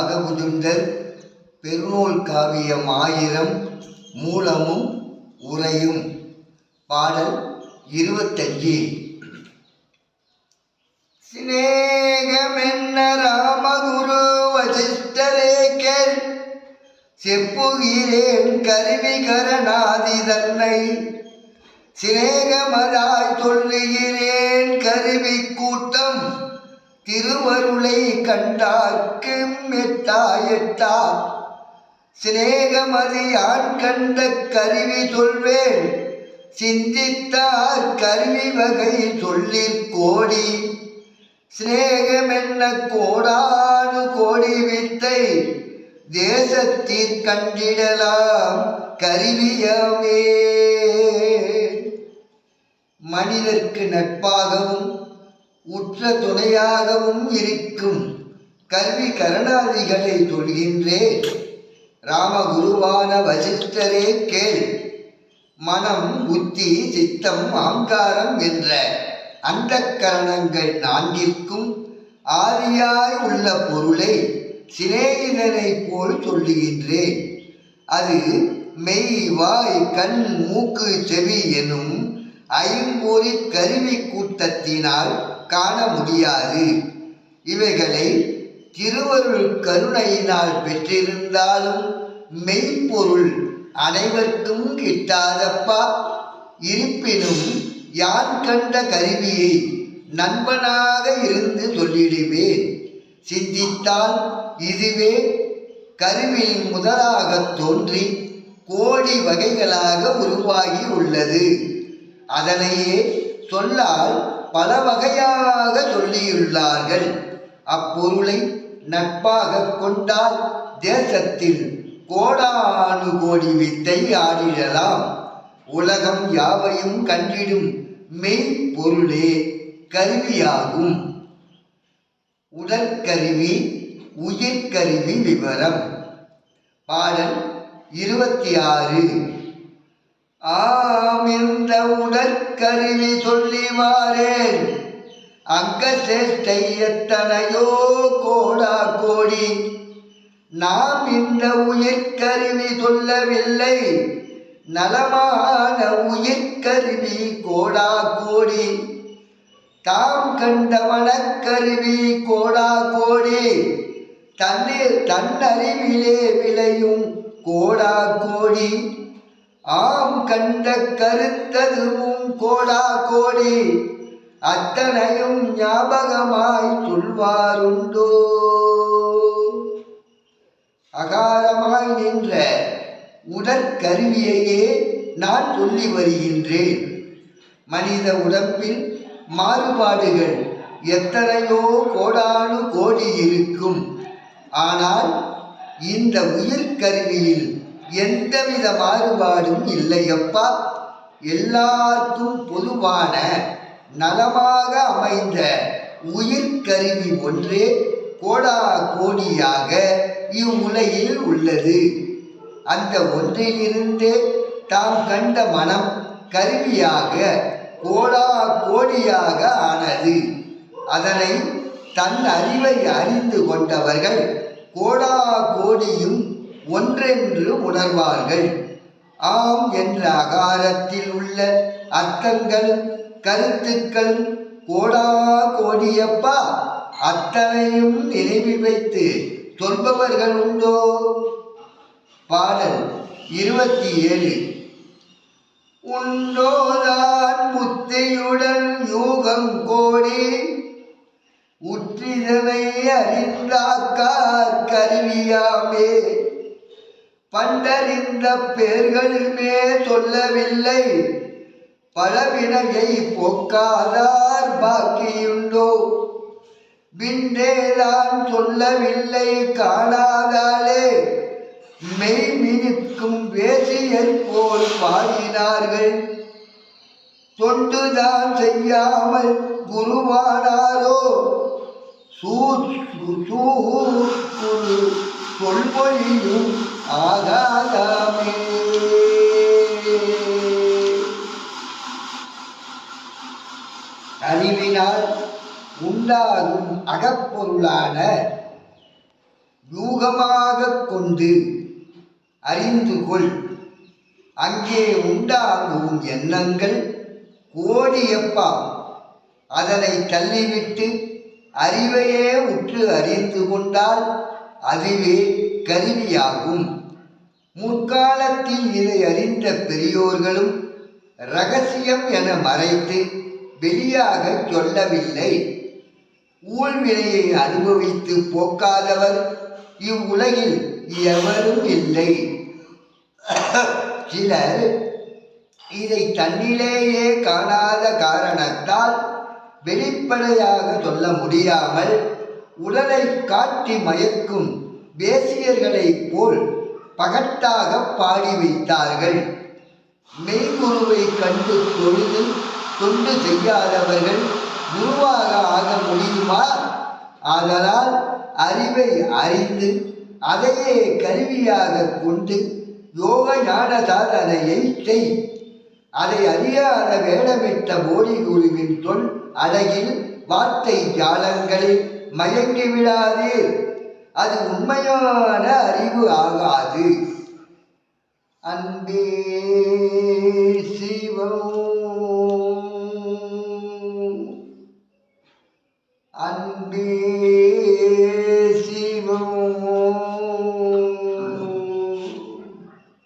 ராகபுஜுண்டர் பெருநூல் காவியம் ஆயிரம் மூலமும் உரையும் பாடல் இருபத்தஞ்சு. சிநேகமென்ன ராமகுரு வசிஷ்டரே கேள். செப்புகிறேன் கருவிகரநாதி தன்னை. சிநேகமதாய் சொல்லுகிறேன் கருவி கூட்டம். திருவருளை கண்டார்க்கு மெத்தாயத்தா எட்டா சிநேகமதி யான் கண்ட கருவி சொல்வேன் சிந்தித்தார் கருவி வகை சொல்லிற் கோடி. சிநேகமென்ன கோடானு கோடி வித்தை தேசத்திற் கண்டிடலாம் கருவியமே. மனிதர்க்கு நட்பாகவும் உற்ற துணையாகவும் இருக்கும். கல்வி கருணாதிகளை சொல்கின்றேன் ராமகுருவான வசிஷ்டரே கேள். மனம் புத்தி சித்தம் ஆங்காரம் என்ற அந்த கரணங்கள் நான்கிற்கும். ஆதியாய் உள்ள பொருளை சிநேகிதனைப் போல் சொல்லுகின்றேன். அது மெய் வாய் கண் மூக்கு செவி எனும் ஐம்பொறி கருவி கூட்டத்தினால் காண முடியாது. இவைகளை திருவருள் கருணையினால் பெற்றிருந்தாலும் மெய்ப்பொருள் அனைவருக்கும் கிட்டாதப்பா. இருப்பினும் யான் கண்ட கருவியை நண்பனாக இருந்து சொல்லிடுவேன். சிந்தித்தால் இதுவே கருவியின் முதலாகத் தோன்றி கோடி வகைகளாக உருவாகி உள்ளது. அதனையே சொல்லால் பல வகையாக சொல்லியுள்ளார்கள். அப்பொருளை நட்பாக கொண்டால் தேசத்தில் கோடானு கோடி வித்தை ஆடிடலாம். உலகம் யாவையும் கண்டிடும் மெய் பொருளே கருவியாகும். உடற்கருவி உயிர்கருவி விவரம். பாடல் இருபத்தி ஆறு. ஆம் இந்த உடற்கருவி சொல்லி மாறேன் அங்க சேஷ்டை எத்தனையோ கோடா கோடி. நாம் இந்த உயிர்கருவி சொல்லவில்லை. நலமான உயிர்கருவி கோடா கோடி. தாம் கண்ட மனக்கருவி கோடா கோடி. தண்ணீர் தன்னறிவிலே விளையும் கோடா கோடி. ஆம் கண்ட கருத்ததுவும் கோடா கோடி அத்தனையும் ஞாபகமாய் சொல்வாருண்டோ. அகாரமாய் நின்ற உடற்கருவியையே நான் சொல்லி வருகின்றேன். மனித உடம்பில் மாறுபாடுகள் எத்தனையோ கோடானு கோடி இருக்கும். ஆனால் இந்த உயிர்கருவியில் எந்தவித மாறுபாடும் இல்லையப்பா. எல்லாருக்கும் பொதுவான நலமாக அமைந்த உயிர்கருவி ஒன்றே கோடா கோடியாக இவ்வுலகில் உள்ளது. அந்த ஒன்றிலிருந்தே தாம் கண்ட மனம் கருவியாக கோடா கோடியாக ஆனது. அதனை தன் அறிவை அறிந்து கொண்டவர்கள் கோடா கோடியும் ஒன்றென்று உணர்வார்கள். ஆம் என்ற அகாரத்தில் உள்ள அர்த்தங்களும் கருத்துக்களும் கோடா கோடியப்பா அத்தனையும் நினைவில் வைத்து சொல்பவர்கள் உண்டோ? பாடல் இருபத்தி ஏழு உண்டோதான் புத்தியுடன் யூகம் கோடி உற்றிதனை அறிந்தாக்கார் கருவியாமே. பண்டறிந்த பெயர்களுமே சொல்லவில்லை பழவினையை போக்காதார் பாக்கியுண்டோ பின்னேதான் சொல்லவில்லை காணாதாலே மெய் மினுக்கும் வேசியர் போல் பாடினார்கள் தொண்டுதான் செய்யாமல் குருவானாரோ சூ சொல்மொழியும் ஆகாதாமே அறிவினால் உண்டாகும் அகப்பொருளான யூகமாக கொண்டு அறிந்து கொள். அங்கே உண்டாகும் எண்ணங்கள் கோடியப்பா. அதனை தள்ளிவிட்டு அறிவையே உற்று அறிந்து கொண்டால் அதுவே கருவியாகும். முற்காலத்தில் இதை அறிந்த பெரியோர்களும் ரகசியம் என மறைத்து வெளியாக சொல்லவில்லை. ஊழ்வினையை அனுபவித்து போக்காதவர் இவ்வுலகில் எவரும் இல்லை. சிலர் இதை தன்னிலேயே காணாத காரணத்தால் வெளிப்படையாக சொல்ல முடியாமல் உடலை காட்டி மயக்கும் வேசியர்களைப் போல் பகட்டாக பாடி வைத்தார்கள். மெய்குருவை கண்டு தொழுது தொண்டு செய்யாதவர்கள் குருவாக ஆக முடியுமா? ஆதலால் அறிவை அறிந்து அதையே கருவியாக கொண்டு யோக ஞான சாதனையை செய். அதை அறியாத வேடமிட்ட போலி குருவின் சொல் அழகில் வார்த்தை ஜாலங்களில் மயங்கி விடாதீர் அது உண்மையான அறிவு ஆகாது. அன்பே சிவம்.